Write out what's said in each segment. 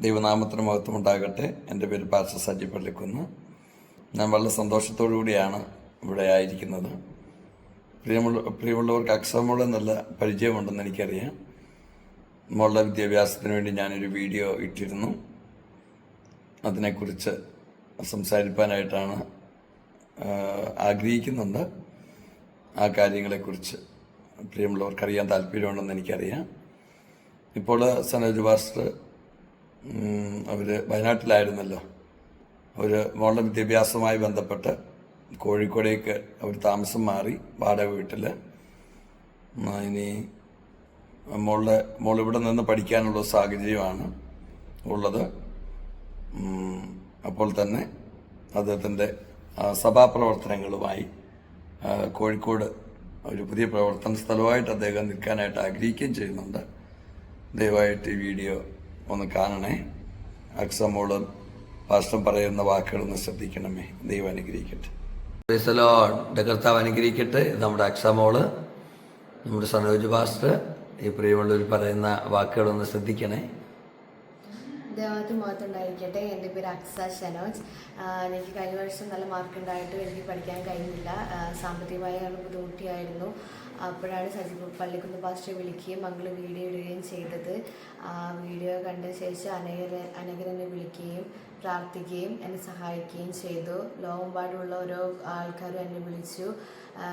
ദൈവനാമത്തിന് മഹത്വം ഉണ്ടാകട്ടെ എന്റെ പേര് പാസ്റ്റർ സജി പള്ളിക്കുന്ന്. ഞാൻ വളരെ സന്തോഷത്തോടു കൂടിയാണ് ഇവിടെ ആയിരിക്കുന്നത്. പ്രിയമുള്ള പ്രിയമുള്ളവർക്ക് അക്സമോൾ നല്ല പരിചയമുണ്ടെന്ന് എനിക്കറിയാം. മോളുടെ വിദ്യാഭ്യാസത്തിന് വേണ്ടി ഞാനൊരു വീഡിയോ ഇട്ടിരുന്നു. അതിനെക്കുറിച്ച് സംസാരിക്കാനായിട്ടാണ് ആ, ആഗ്രഹിക്കുന്നുണ്ട്. ആ കാര്യങ്ങളെക്കുറിച്ച് പ്രിയമുള്ളവർക്ക് അറിയാൻ താല്പര്യമുണ്ടെന്ന് എനിക്കറിയാം. ഇപ്പോൾ സനോജ് മാസ്റ്റർ അവർ വയനാട്ടിലായിരുന്നല്ലോ. അവർ മോളുടെ വിദ്യാഭ്യാസവുമായി ബന്ധപ്പെട്ട് കോഴിക്കോടേക്ക് അവർ താമസം മാറി വാടക വീട്ടിൽ ഇനി മോളുടെ മോൾ ഇവിടെ നിന്ന് പഠിക്കാനുള്ള സാഹചര്യമാണ് ഉള്ളത്. അപ്പോൾ തന്നെ അദ്ദേഹത്തിന്റെ സഭാപ്രവർത്തനങ്ങളുമായി കോഴിക്കോട് ഒരു പുതിയ പ്രവർത്തന സ്ഥലമായിട്ട് അദ്ദേഹം നിൽക്കാനായിട്ട് ആഗ്രഹിക്കുകയും ചെയ്യുന്നുണ്ട്. ദയവായിട്ട് ഈ വീഡിയോ ഒന്ന് കാണണേ. അക്സമോളും പാസ്റ്റം പറയുന്ന വാക്കുകളൊന്ന് ശ്രദ്ധിക്കണമേ. ദൈവം അനുഗ്രഹിക്കട്ടെ. കർത്താവ് അനുഗ്രഹിക്കട്ടെ. നമ്മുടെ അക്സമോൾ നമ്മുടെ സനോജ് പാസ്റ്റർ ഈ പ്രിയമുള്ളവർ പറയുന്ന വാക്കുകളൊന്ന് ശ്രദ്ധിക്കണേ. ദേവാലയത്തിൽ മുഖത്തുണ്ടായിരിക്കട്ടെ എന്റെ പേര് അക്സ ഷനോജ് എനിക്ക് കഴിഞ്ഞ വർഷം നല്ല മാർക്ക് ഉണ്ടായിട്ടും എനിക്ക് പഠിക്കാൻ കഴിഞ്ഞില്ല. സാമ്പത്തികമായി ബുദ്ധിമുട്ടിയായിരുന്നു. അപ്പോഴാണ് സജീവ് പള്ളിക്കുന്ന് പാസ്റ്റർ വിളിക്കുകയും മകൾ വീഡിയോ ഇടുകയും ചെയ്തത്. ആ വീഡിയോ കണ്ട ശേഷം അനകര അനകരനെ വിളിക്കുകയും പ്രാർത്ഥിക്കുകയും എന്നെ സഹായിക്കുകയും ചെയ്തു. ലോകമ്പാടുള്ള ഓരോ ആൾക്കാരും എന്നെ വിളിച്ചു.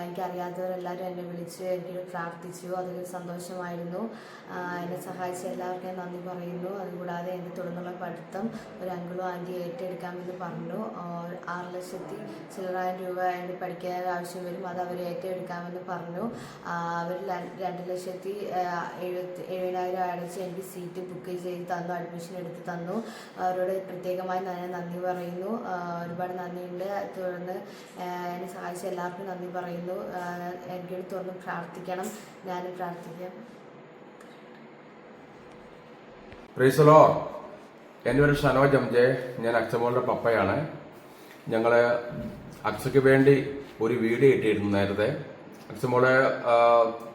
എനിക്കറിയാത്തവരെല്ലാവരും എന്നെ വിളിച്ചു എനിക്ക് പ്രാർത്ഥിച്ചു. അതൊരു സന്തോഷമായിരുന്നു. എന്നെ സഹായിച്ച എല്ലാവർക്കും ഞാൻ നന്ദി പറയുന്നു. അതുകൂടാതെ എന്റെ തുടർന്നുള്ള പഠിത്തം ഒരു അങ്കിളും ആന്റി ഏറ്റെടുക്കാമെന്ന് പറഞ്ഞു. ആറ് ലക്ഷത്തി ചില്ലറായിരം രൂപ എന്റെ പഠിക്കാൻ ആവശ്യം വരും. അത് അവർ ഏറ്റെടുക്കാമെന്ന് പറഞ്ഞു. അവർ രണ്ട് ലക്ഷത്തി എഴുപത്തി എഴുപതിനായിരം അടച്ച് എനിക്ക് സീറ്റ് ബുക്ക് ചെയ്ത് തന്നു അഡ്മിഷൻ എടുത്ത് തന്നു. അവരോട് പ്രത്യേകമായി ഞാൻ നന്ദി പറയുന്നു. ഒരുപാട് നന്ദിയുണ്ട്. തുടർന്ന് എന്നെ സഹായിച്ച എല്ലാവർക്കും നന്ദി പറയുന്നു. ആഹ് എന്റെ തുറന്ന് പ്രാർത്ഥിക്കണം. ഞാനും പ്രാർത്ഥിക്കാം. പ്രീസലോ എന്റെ പേര് ഷനോജ് എം ജെ. ഞാൻ അച്ഛമോളുടെ പപ്പയാണ്. ഞങ്ങൾ അച്ഛയ്ക്ക് വേണ്ടി ഒരു വീഡിയോ ഇട്ടിരുന്നു നേരത്തെ. അച്ഛമോളെ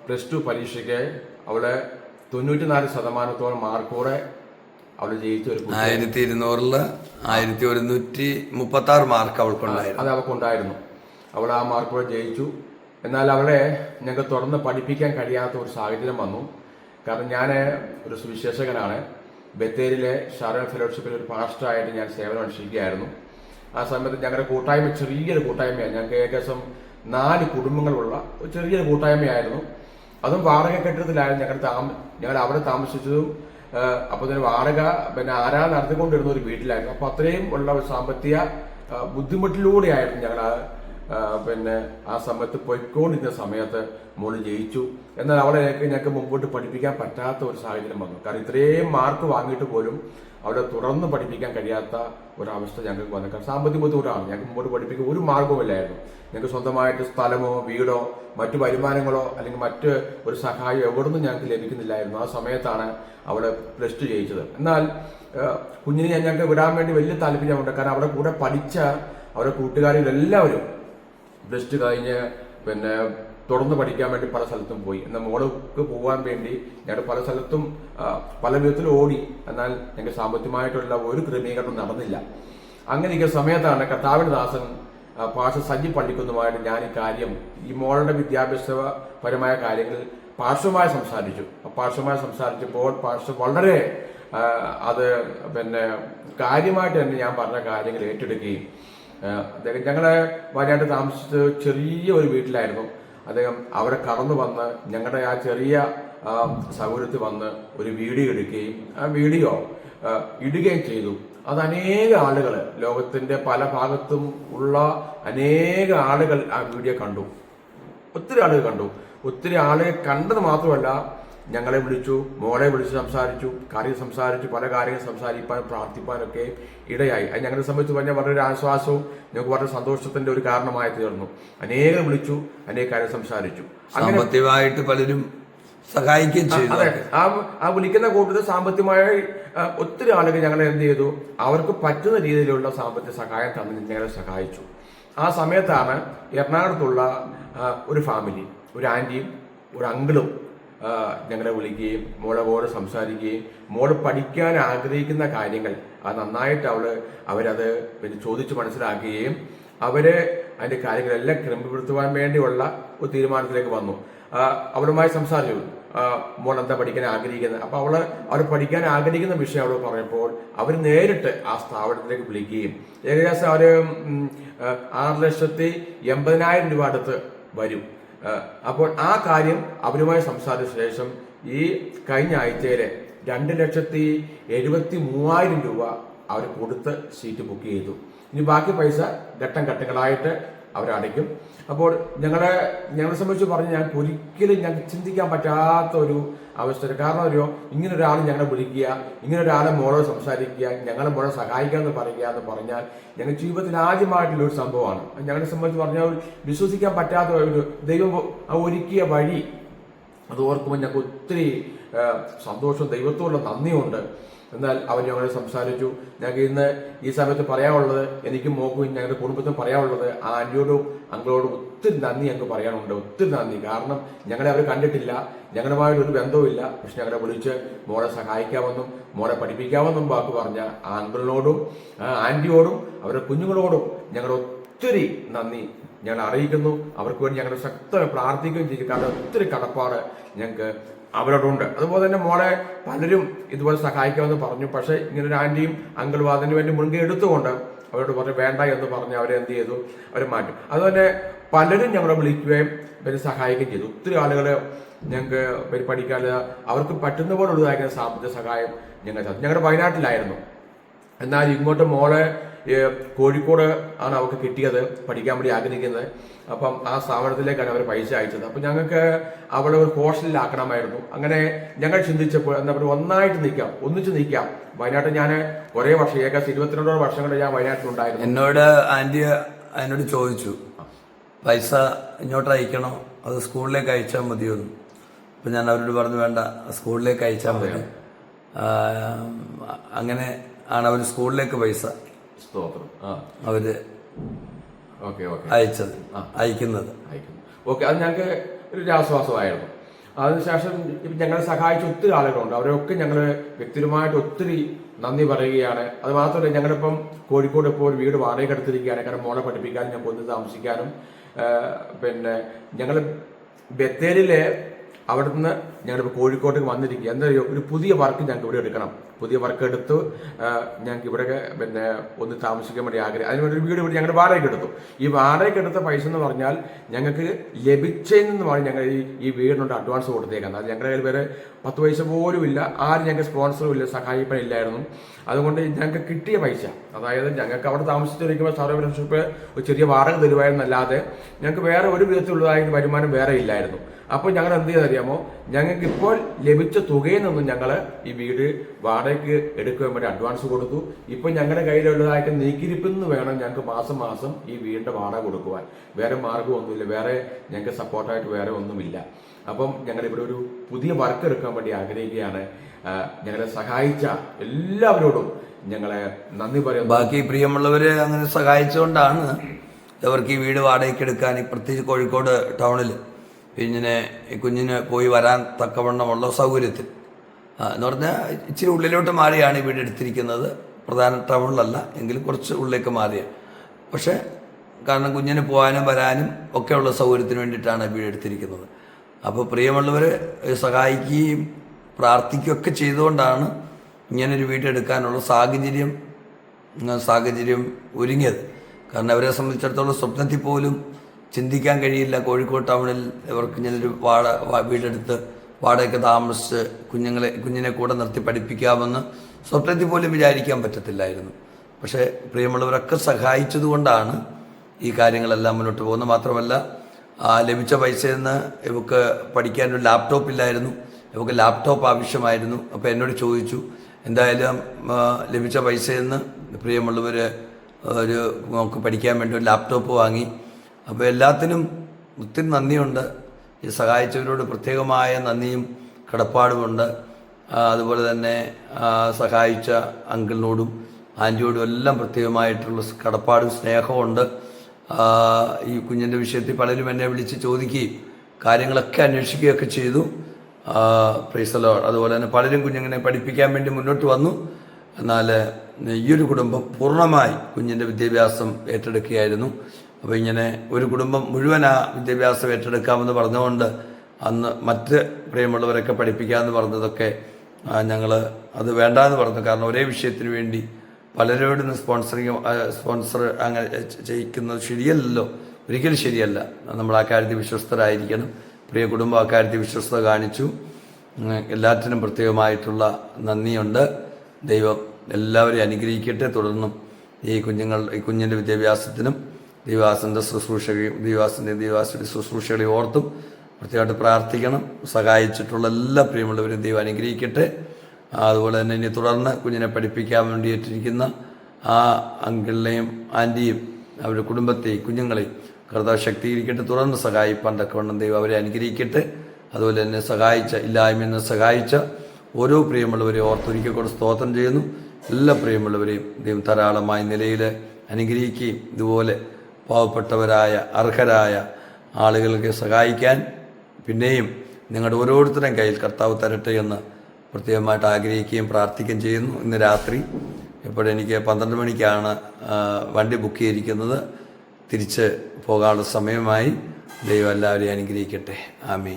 പ്ലസ് ടു പരീക്ഷയ്ക്ക് അവളെ തൊണ്ണൂറ്റിനാല് ശതമാനത്തോളം മാർക്കോടെ അവൾ ജയിച്ച ഒരു കുട്ടി ആയിരത്തി ഇരുന്നൂറിൽ ആയിരത്തി ഒരുന്നൂറ്റി മുപ്പത്തി ആറ് മാർക്ക് അവൾക്കുണ്ടായിരുന്നു. അത് അവൾക്കുണ്ടായിരുന്നു. അവൾ ആ മാർക്കോടെ ജയിച്ചു. എന്നാൽ അവളെ ഞങ്ങൾക്ക് തുറന്ന് പഠിപ്പിക്കാൻ കഴിയാത്ത ഒരു സാഹചര്യം വന്നു. കാരണം ഞാൻ ഒരു സുവിശേഷകനാണ്. ബത്തേരിയിലെ ഷാരോൺ ഫെലോഷിപ്പിൽ ഒരു പാസ്റ്ററായിട്ട് ഞാൻ സേവനം അനുഷ്ഠിക്കുകയായിരുന്നു. ആ സമയത്ത് ഞങ്ങളുടെ കൂട്ടായ്മ ചെറിയൊരു കൂട്ടായ്മയാണ്. ഞങ്ങൾക്ക് ഏകദേശം നാല് കുടുംബങ്ങളുള്ള ഒരു ചെറിയൊരു കൂട്ടായ്മയായിരുന്നു. അതും വാടക കെട്ടിടത്തിലായിരുന്നു ഞങ്ങൾ താമ ഞങ്ങൾ അവിടെ താമസിച്ചതും അപ്പോൾ തന്നെ വാടക പിന്നെ ആരാ നടത്തിക്കൊണ്ടിരുന്ന ഒരു വീട്ടിലായിരുന്നു. അപ്പോൾ അത്രയും ഉള്ള സാമ്പത്തിക ബുദ്ധിമുട്ടിലൂടെയായിരുന്നു ഞങ്ങൾ പിന്നെ ആ സമയത്ത് പോയിക്കൊണ്ടിരുന്ന സമയത്ത് മോൾ ജയിച്ചു. എന്നാൽ അവളെ ഞങ്ങൾക്ക് മുമ്പോട്ട് പഠിപ്പിക്കാൻ പറ്റാത്ത ഒരു സാഹചര്യം വന്നു. കാരണം ഇത്രയും മാർക്ക് വാങ്ങിയിട്ട് പോലും അവളെ തുറന്ന് പഠിപ്പിക്കാൻ കഴിയാത്ത ഒരവസ്ഥ ഞങ്ങൾക്ക് വന്നു. കാരണം സാമ്പത്തിക ബുദ്ധിമുട്ടാണ്. ഞങ്ങൾക്ക് മുമ്പോട്ട് പഠിപ്പിക്കാൻ ഒരു മാർഗവുമില്ലായിരുന്നു ഞങ്ങൾക്ക് സ്വന്തമായിട്ട് സ്ഥലമോ വീടോ മറ്റു വരുമാനങ്ങളോ അല്ലെങ്കിൽ മറ്റ് ഒരു സഹായം എവിടുന്നും ഞങ്ങൾക്ക് ലഭിക്കുന്നില്ലായിരുന്നു. ആ സമയത്താണ് അവിടെ പ്ലസ് ടു ജയിച്ചത്. എന്നാൽ കുഞ്ഞിനെ ഞങ്ങൾക്ക് വിടാൻ വേണ്ടി വലിയ താല്പര്യമുണ്ട്. കാരണം അവിടെ കൂടെ പഠിച്ച അവരുടെ കൂട്ടുകാരികളെല്ലാവരും പ്ലസ് ടു കഴിഞ്ഞ് പിന്നെ തുടർന്ന് പഠിക്കാൻ വേണ്ടി പല സ്ഥലത്തും പോയി. എന്നാൽ മോൾക്ക് പോകാൻ വേണ്ടി ഞാൻ പല സ്ഥലത്തും പല വിധത്തിൽ ഓടി. എന്നാൽ എനിക്ക് സാമ്പത്തികമായിട്ടുള്ള ഒരു ക്രമീകരണം നടന്നില്ല. അങ്ങനെ ഈ സമയത്താണ് കർത്താവിന് ദാസൻ പാഷ സജി പള്ളിക്കുന്നുമായിട്ട് ഞാൻ ഈ കാര്യം ഈ മോളുടെ വിദ്യാഭ്യാസപരമായ കാര്യങ്ങൾ പാർശ്വമായി സംസാരിച്ചു. പാർശ്വമായി സംസാരിച്ചപ്പോൾ പാർശ്വ വളരെ അത് പിന്നെ കാര്യമായിട്ട് തന്നെ ഞാൻ പറഞ്ഞ കാര്യങ്ങൾ ഏറ്റെടുക്കുകയും ഞങ്ങളെ വയനാട്ട് താമസിച്ചത് ചെറിയ ഒരു വീട്ടിലായിരുന്നു. അദ്ദേഹം അവരെ കടന്നു വന്ന് ഞങ്ങളുടെ ആ ചെറിയ സൗകര്യത്തിൽ വന്ന് ഒരു വീഡിയോ എടുക്കുകയും ആ വീഡിയോ ഇടുകയും ചെയ്തു. അത് അനേക ആളുകൾ ലോകത്തിന്റെ പല ഭാഗത്തും ഉള്ള അനേക ആളുകൾ ആ വീഡിയോ കണ്ടു. ഒത്തിരി ആളുകൾ കണ്ടു. ഒത്തിരി ആളുകൾ കണ്ടത് മാത്രമല്ല ഞങ്ങളെ വിളിച്ചു മോളെ വിളിച്ച് സംസാരിച്ചു കാര്യം സംസാരിച്ചു പല കാര്യങ്ങൾ സംസാരിപ്പാൻ പ്രാർത്ഥിപ്പാനൊക്കെ ഇടയായി. അത് ഞങ്ങളെ സംബന്ധിച്ച് പറഞ്ഞാൽ വളരെ ഒരു ആശ്വാസവും ഞങ്ങൾക്ക് വളരെ സന്തോഷത്തിന്റെ ഒരു കാരണമായി തീർന്നു. അനേകം വിളിച്ചു അനേക കാര്യം സംസാരിച്ചു. സാമ്പത്തികമായിട്ട് പലരും സഹായിക്കുകയും ചെയ്തു അതെ. ആ ആ വിളിക്കുന്ന കൂട്ടത്തിൽ സാമ്പത്തികമായി ഒത്തിരി ആളുകൾ ഞങ്ങളെ എന്ത് ചെയ്തു? അവർക്ക് പറ്റുന്ന രീതിയിലുള്ള സാമ്പത്തിക സഹായം തന്ന് ഞങ്ങളെ സഹായിച്ചു. ആ സമയത്താണ് എറണാകുളത്തുള്ള ഒരു ഫാമിലി ഒരു ആന്റിയും ഒരു അങ്കിളും ഞങ്ങളെ വിളിക്കുകയും മോളവോട് സംസാരിക്കുകയും മോൾ പഠിക്കാൻ ആഗ്രഹിക്കുന്ന കാര്യങ്ങൾ അത് നന്നായിട്ട് അവൾ അവരത് പിന്നെ ചോദിച്ച് മനസ്സിലാക്കുകയും അവർ അതിന്റെ കാര്യങ്ങളെല്ലാം ക്രമപ്പെടുത്തുവാൻ വേണ്ടിയുള്ള ഒരു തീരുമാനത്തിലേക്ക് വന്നു. അവളുമായി സംസാരിച്ചു. മോൾ എന്താ പഠിക്കാൻ ആഗ്രഹിക്കുന്നത്? അപ്പൊ അവൾ അവർ പഠിക്കാൻ ആഗ്രഹിക്കുന്ന വിഷയം അവൾ പറഞ്ഞപ്പോൾ അവർ നേരിട്ട് ആ സ്ഥാപനത്തിലേക്ക് വിളിക്കുകയും ഏകദേശം അവർ ആറ് ലക്ഷത്തി എൺപതിനായിരം രൂപ അടുത്ത് വരും. അപ്പോൾ ആ കാര്യം അവരുമായി സംസാരിച്ച ശേഷം ഈ കഴിഞ്ഞ ആഴ്ചയിലെ രണ്ട് ലക്ഷത്തി എഴുപത്തി മൂവായിരം രൂപ അവർ കൊടുത്ത് സീറ്റ് ബുക്ക് ചെയ്തു. ഇനി ബാക്കി പൈസ ഘട്ടം ഘട്ടങ്ങളായിട്ട് അവരടയ്ക്കും. അപ്പോൾ ഞങ്ങളെ ഞങ്ങളെ സംബന്ധിച്ച് പറഞ്ഞ് ഞങ്ങൾക്ക് ഒരിക്കലും ഞങ്ങൾക്ക് ചിന്തിക്കാൻ പറ്റാത്ത ഒരു അവസ്ഥ കാരണം ഒരു ഇങ്ങനെ ഒരാൾ ഞങ്ങളെ വിളിക്കുക ഇങ്ങനെ ഒരാളെ മോളോട് സംസാരിക്കുക ഞങ്ങളെ മോളെ സഹായിക്കുക എന്ന് പറയുക എന്ന് പറഞ്ഞാൽ ഞങ്ങൾ ജീവിതത്തിൽ ആദ്യമായിട്ടുള്ള ഒരു സംഭവമാണ്. ഞങ്ങളെ സംബന്ധിച്ച് പറഞ്ഞാൽ വിശ്വസിക്കാൻ പറ്റാത്ത ഒരു ദൈവം ഒരുക്കിയ വഴി. അത് ഓർക്കുമ്പോൾ ഞങ്ങൾക്ക് ഒത്തിരി സന്തോഷവും ദൈവത്തോടുള്ള നന്ദിയുണ്ട് എന്നാൽ അവർ ഞങ്ങളോട് സംസാരിച്ചു. ഞങ്ങൾക്ക് ഇന്ന് ഈ സമയത്ത് പറയാനുള്ളത് എനിക്കും മോക്കും ഞങ്ങളുടെ കുടുംബത്തിനും പറയാനുള്ളത് ആ ആന്റിയോടും അങ്കിളോടും ഒത്തിരി നന്ദി ഞങ്ങൾക്ക് പറയാനുണ്ട്. ഒത്തിരി നന്ദി. കാരണം ഞങ്ങളെ അവർ കണ്ടിട്ടില്ല. ഞങ്ങളുമായിട്ട് ഒരു ബന്ധവുമില്ല. പക്ഷെ ഞങ്ങളെ വിളിച്ച് മോളെ സഹായിക്കാമെന്നും മോളെ പഠിപ്പിക്കാമെന്നും വാക്ക് പറഞ്ഞ ആ അങ്കിളിനോടും ആ ആന്റിയോടും അവരുടെ കുഞ്ഞുങ്ങളോടും ഞങ്ങൾ ഒത്തിരി നന്ദി. ഞാൻ അറിയിക്കുന്നു. അവർക്ക് വേണ്ടി ഞങ്ങൾ ശക്തമായി പ്രാർത്ഥിക്കുകയും ചെയ്യും. കാരണം ഒത്തിരി കടപ്പാട് ഞങ്ങൾക്ക് അവരോടുണ്ട്. അതുപോലെ തന്നെ മോളെ പലരും ഇതുപോലെ സഹായിക്കാമെന്ന് പറഞ്ഞു. പക്ഷേ ഒരു ആന്റിയും അങ്കിളും അതിന് വേണ്ടി മുൻകൈ എടുത്തുകൊണ്ട് അവരോട് പറഞ്ഞു വേണ്ട എന്ന് പറഞ്ഞ് അവരെ എന്ത് ചെയ്തു? അവരെ മാറ്റി. അതുപോലെ പലരും ഞങ്ങളെ വിളിക്കുകയും ഇവരെ സഹായിക്കുകയും ചെയ്തു. ഒത്തിരി ആളുകൾ ഞങ്ങൾക്ക് ഇവർ പഠിക്കാൻ അവർക്ക് പറ്റുന്ന പോലെ ഉള്ളതായിരിക്കുന്ന സാമ്പത്തിക സഹായം ഞങ്ങൾ. ഞങ്ങളുടെ വയനാട്ടിലായിരുന്നു. എന്നാൽ ഇങ്ങോട്ട് മോളെ കോഴിക്കോട് ആണ് അവർക്ക് കിട്ടിയത് പഠിക്കാൻ വേണ്ടി ആഗ്രഹിക്കുന്നത്. അപ്പം ആ സ്ഥാപനത്തിലേക്കാണ് അവർ പൈസ അയച്ചത്. അപ്പം ഞങ്ങൾക്ക് അവളെ ഒരു ഹോസ്റ്റലിലാക്കണമായിരുന്നു. അങ്ങനെ ഞങ്ങൾ ചിന്തിച്ചപ്പോൾ എന്താ പറയുക ഒന്നായിട്ട് നിൽക്കാം ഒന്നിച്ച് നിൽക്കാം. വയനാട്ടിൽ ഞാൻ ഒരേ വർഷം ഏകദേശം ഇരുപത്തിരണ്ടോളം വർഷം വർഷങ്ങൾ ഞാൻ വയനാട്ടിലുണ്ടായിരുന്നു. എന്നോട് ആന്റി എന്നോട് ചോദിച്ചു പൈസ ഇങ്ങോട്ട് അയക്കണോ? അത് സ്കൂളിലേക്ക് അയച്ചാൽ മതിയോ അപ്പം ഞാൻ അവരോട് പറഞ്ഞു വേണ്ട സ്കൂളിലേക്ക് അയച്ചാൽ മതി. അങ്ങനെ ആണ് അവർ സ്കൂളിലേക്ക് പൈസ സ്തോത്രം. അവർ ഓക്കെ ഓക്കെ. അയച്ചത്. അയക്കുന്നത്. അയക്കുന്നു. ഓക്കെ അത് ഞങ്ങൾക്ക് ഒരു ആശ്വാസമായിരുന്നു അതിനുശേഷം ഞങ്ങളെ സഹായിച്ച ഒത്തിരി ആളുകളുണ്ട്. അവരൊക്കെ ഞങ്ങൾ വ്യക്തിപരമായിട്ട് ഒത്തിരി നന്ദി പറയുകയാണ്. അത് മാത്രമല്ല ഞങ്ങളിപ്പം കോഴിക്കോട് ഇപ്പോൾ ഒരു വീട് വാടക എടുത്തിരിക്കുകയാണ്. കാരണം മോളെ പഠിപ്പിക്കാനും ഞങ്ങൾക്ക് ഒന്ന് താമസിക്കാനും പിന്നെ ഞങ്ങൾ ബത്തേരിയിലെ അവിടുന്ന് ഞങ്ങളിപ്പോൾ കോഴിക്കോട്ടേക്ക് വന്നിരിക്കുക എന്താ ഒരു പുതിയ വർക്ക് ഞങ്ങൾക്ക് ഇവിടെ എടുക്കണം. പുതിയ വർക്ക് എടുത്ത് ഞങ്ങൾക്ക് ഇവിടെ പിന്നെ ഒന്ന് താമസിക്കാൻ വേണ്ടി ആഗ്രഹം. അതിനുവേണ്ടി ഒരു വീട് ഇവിടെ ഞങ്ങൾ വാടകയ്ക്ക് എടുത്തു. ഈ വാടകയ്ക്ക് എടുത്ത പൈസ എന്ന് പറഞ്ഞാൽ ഞങ്ങൾക്ക് ലഭിച്ചതിൽ നിന്ന് പറഞ്ഞ് ഞങ്ങൾ ഈ വീടിനോട് അഡ്വാൻസ് കൊടുത്തേക്കുന്നത് അത് ഞങ്ങളുടെ കയ്യിൽ വരെ പത്ത് പൈസ പോലും ഇല്ല. ആരും ഞങ്ങൾക്ക് സ്പോൺസറും ഇല്ല സഹായിപ്പനില്ലായിരുന്നു അതുകൊണ്ട് ഞങ്ങൾക്ക് കിട്ടിയ പൈസ അതായത് ഞങ്ങൾക്ക് അവിടെ താമസിച്ചിരിക്കുമ്പോൾ സർവ ഒരു ചെറിയ വാടക തരുമായിരുന്നല്ലാതെ ഞങ്ങൾക്ക് വേറെ ഒരു വിധത്തിലുള്ളതായ വരുമാനം വേറെ ഇല്ലായിരുന്നു. അപ്പോൾ ഞങ്ങൾ എന്ത് ചെയ്തറിയാമോ? ഞങ്ങൾക്ക് ഇപ്പോൾ ലഭിച്ച തുകയിൽ നിന്നും ഞങ്ങൾ ഈ വീട് വാടകയ്ക്ക് എടുക്കുവാൻ വേണ്ടി അഡ്വാൻസ് കൊടുത്തു. ഇപ്പോൾ ഞങ്ങളുടെ കയ്യിലുള്ളതായിട്ട് നീക്കിരിപ്പിൽ നിന്ന് വേണം ഞങ്ങൾക്ക് മാസം മാസം ഈ വീടിന്റെ വാടക കൊടുക്കുവാൻ. വേറെ മാർഗമൊന്നുമില്ല വേറെ ഞങ്ങൾക്ക് സപ്പോർട്ടായിട്ട് വേറെ ഒന്നുമില്ല. അപ്പം ഞങ്ങൾ ഇവിടെ ഒരു പുതിയ വർക്ക് എടുക്കാൻ വേണ്ടി ആഗ്രഹിക്കുകയാണ്. ഞങ്ങളെ സഹായിച്ച എല്ലാവരോടും ഞങ്ങളെ നന്ദി പറയുന്നു. ബാക്കി പ്രിയമുള്ളവരെ അങ്ങനെ സഹായിച്ചുകൊണ്ടാണ് അവർക്ക് ഈ വീട് വാടകയ്ക്ക് എടുക്കാൻ പ്രത്യേകിച്ച് കോഴിക്കോട് ടൗണിൽ കുഞ്ഞിനെ കുഞ്ഞിന് പോയി വരാൻ തക്കവണ്ണമുള്ള സൗകര്യത്തിൽ. എന്ന് പറഞ്ഞാൽ ഇച്ചിരി ഉള്ളിലോട്ട് മാറിയാണ് ഈ വീട് എടുത്തിരിക്കുന്നത്. പ്രധാന ടൗണിലല്ല എങ്കിലും കുറച്ച് ഉള്ളിലേക്ക് മാറിയ. പക്ഷേ കാരണം കുഞ്ഞിന് പോകാനും വരാനും ഒക്കെയുള്ള സൗകര്യത്തിന് വേണ്ടിയിട്ടാണ് വീട് എടുത്തിരിക്കുന്നത്. അപ്പോൾ പ്രിയമുള്ളവർ സഹായിക്കുകയും പ്രാർത്ഥിക്കുകയൊക്കെ ചെയ്തുകൊണ്ടാണ് ഇങ്ങനൊരു വീട്ടെടുക്കാനുള്ള സാഹചര്യം സാഹചര്യം ഒരുങ്ങിയത്. കാരണം അവരെ സംബന്ധിച്ചിടത്തോളം സ്വപ്നത്തിൽ പോലും ചിന്തിക്കാൻ കഴിയില്ല. കോഴിക്കോട് ടൗണിൽ ഇവർക്ക് ഇങ്ങനൊരു വാട വീടെടുത്ത് വാടകയ്ക്ക് താമസിച്ച് കുഞ്ഞുങ്ങളെ കുഞ്ഞിനെ കൂടെ നിർത്തി പഠിപ്പിക്കാമെന്ന് സ്വപ്നത്തിൽ പോലും വിചാരിക്കാൻ പറ്റത്തില്ലായിരുന്നു. പക്ഷേ പ്രിയമുള്ളവരൊക്കെ സഹായിച്ചതുകൊണ്ടാണ് ഈ കാര്യങ്ങളെല്ലാം മുന്നോട്ട് പോകുന്നത്. മാത്രമല്ല ലഭിച്ച പൈസയിൽ നിന്ന് ഇവക്ക് പഠിക്കാനൊരു ലാപ്ടോപ്പ് ഇല്ലായിരുന്നു. ഇവക്ക് ലാപ്ടോപ്പ് ആവശ്യമായിരുന്നു. അപ്പോൾ എന്നോട് ചോദിച്ചു എന്തായാലും ലഭിച്ച പൈസയിൽ നിന്ന് പ്രിയമുള്ളവർ ഒരു നമുക്ക് പഠിക്കാൻ വേണ്ടി ഒരു ലാപ്ടോപ്പ് വാങ്ങി അപ്പോൾ എല്ലാത്തിനും ഒത്തിരി നന്ദിയുണ്ട്. ഈ സഹായിച്ചവരോട് പ്രത്യേകമായ നന്ദിയും കടപ്പാടുമുണ്ട്. അതുപോലെ തന്നെ സഹായിച്ച അങ്കിളിനോടും ആന്റിയോടും എല്ലാം പ്രത്യേകമായിട്ടുള്ള കടപ്പാടും സ്നേഹമുണ്ട് ഈ കുഞ്ഞിന്റെ വിഷയത്തിൽ പലരും എന്നെ വിളിച്ച് ചോദിക്കുകയും കാര്യങ്ങളൊക്കെ അന്വേഷിക്കുകയൊക്കെ ചെയ്തു. പ്രൈസലോ അതുപോലെ തന്നെ പലരും കുഞ്ഞിങ്ങനെ പഠിപ്പിക്കാൻ വേണ്ടി മുന്നോട്ട് വന്നു. എന്നാൽ ഈ ഒരു കുടുംബം പൂർണമായി കുഞ്ഞിന്റെ വിദ്യാഭ്യാസം ഏറ്റെടുക്കുകയായിരുന്നു. അപ്പോൾ ഇങ്ങനെ ഒരു കുടുംബം മുഴുവൻ ആ വിദ്യാഭ്യാസം ഏറ്റെടുക്കാമെന്ന് പറഞ്ഞുകൊണ്ട് അന്ന് മറ്റ് പ്രിയമുള്ളവരൊക്കെ പഠിപ്പിക്കാമെന്ന് പറഞ്ഞതൊക്കെ ഞങ്ങൾ അത് വേണ്ടാന്ന് പറഞ്ഞു. കാരണം ഒരേ വിഷയത്തിന് വേണ്ടി പലരോടും സ്പോൺസറിങ് സ്പോൺസർ അങ്ങനെ ചെയ്യിക്കുന്നത് ശരിയല്ലല്ലോ. ഒരിക്കലും ശരിയല്ല. നമ്മൾ ആ കാര്യത്തിൽ വിശ്വസ്തരായിരിക്കണം. പ്രിയ കുടുംബം ആ കാര്യത്തിൽ വിശ്വസ്തത കാണിച്ചു. എല്ലാറ്റിനും പ്രത്യേകമായിട്ടുള്ള നന്ദിയുണ്ട്. ദൈവം എല്ലാവരെയും അനുഗ്രഹിക്കട്ടെ. തുടർന്നും ഈ കുഞ്ഞുങ്ങൾ ഈ കുഞ്ഞിന്റെ വിദ്യാഭ്യാസത്തിനും ദൈവാസന്റെ ശുശ്രൂഷകളെയും ദൈവാസന്റെ ദൈവാസിന്റെ ശുശ്രൂഷകളെയും ഓർത്തും പ്രത്യേകമായിട്ട് പ്രാർത്ഥിക്കണം. സഹായിച്ചിട്ടുള്ള എല്ലാ പ്രിയമുള്ളവരും ദൈവം അനുഗ്രഹിക്കട്ടെ. അതുപോലെ തന്നെ ഇനി തുടർന്ന് കുഞ്ഞിനെ പഠിപ്പിക്കാൻ വേണ്ടിയിട്ടിരിക്കുന്ന ആ അങ്കിളിനെയും ആന്റിയും അവരുടെ കുടുംബത്തെയും കുഞ്ഞുങ്ങളെയും കർത്താവ് ശക്തീകരിക്കട്ടെ തുടർന്ന് സഹായിപ്പാൻ തക്കവണ്ണം ദൈവം അവരെ അനുഗ്രഹിക്കട്ടെ. അതുപോലെ തന്നെ സഹായിച്ച ഇല്ലായ്മയിൽ നിന്ന് സഹായിച്ച ഓരോ പ്രിയമുള്ളവരെയും ഓർത്തൊരിക്കൽ കൂടെ സ്തോത്രം ചെയ്യുന്നു. എല്ലാ പ്രിയമുള്ളവരെയും ദൈവം ധാരാളമായ നിലയിൽ അനുഗ്രഹിക്കുകയും ഇതുപോലെ പാവപ്പെട്ടവരായ അർഹരായ ആളുകൾക്ക് സഹായിക്കാൻ പിന്നെയും നിങ്ങളുടെ ഓരോരുത്തരും കയ്യിൽ കർത്താവ് തരട്ടെ എന്ന് പ്രത്യേകമായിട്ട് ആഗ്രഹിക്കുകയും പ്രാർത്ഥിക്കുകയും ചെയ്യുന്നു. ഇന്ന് രാത്രി ഇപ്പോഴെനിക്ക് പന്ത്രണ്ട് മണിക്കാണ് വണ്ടി ബുക്ക് ചെയ്തിരിക്കുന്നത്. തിരിച്ച് പോകാനുള്ള സമയമായി ദൈവം എല്ലാവരെയും അനുഗ്രഹിക്കട്ടെ. ആമേ